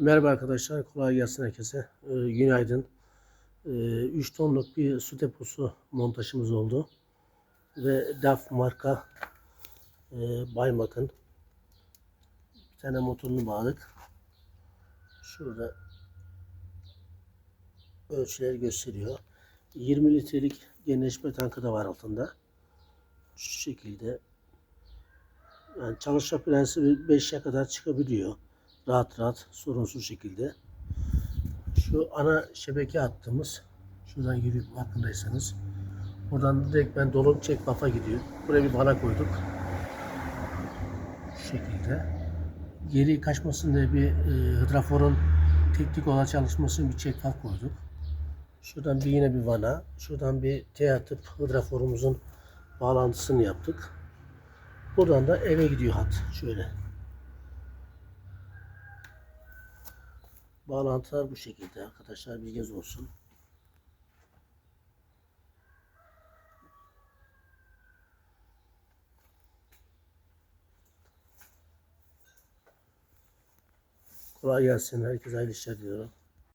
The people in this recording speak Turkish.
Merhaba arkadaşlar, kolay gelsin herkese. Ee, günaydın. 3 tonluk bir su deposu montajımız oldu. Ve DAF marka e, Baymak'ın bir tane motorunu bağladık. Şurada ölçüleri gösteriyor. 20 litrelik genleşme tankı da var altında. Şu şekilde yani çalışma prensibi 5'e kadar çıkabiliyor. Rahat rahat sorunsuz şekilde. Şu ana şebeke attığımız şuradan giriyor farkındaysanız. Buradan direkt ben dolu çek bafa gidiyor. Buraya bir bana koyduk. Şu şekilde. Geri kaçmasın diye bir e, hıdraforun teknik olarak çalışmasın bir çek baf koyduk. Şuradan bir yine bir vana. Şuradan bir T atıp hıdraforumuzun bağlantısını yaptık. Buradan da eve gidiyor hat. Şöyle. Bağlantılar bu şekilde arkadaşlar bilginiz olsun. Kolay gelsin. Herkese hayırlı işler diliyorum.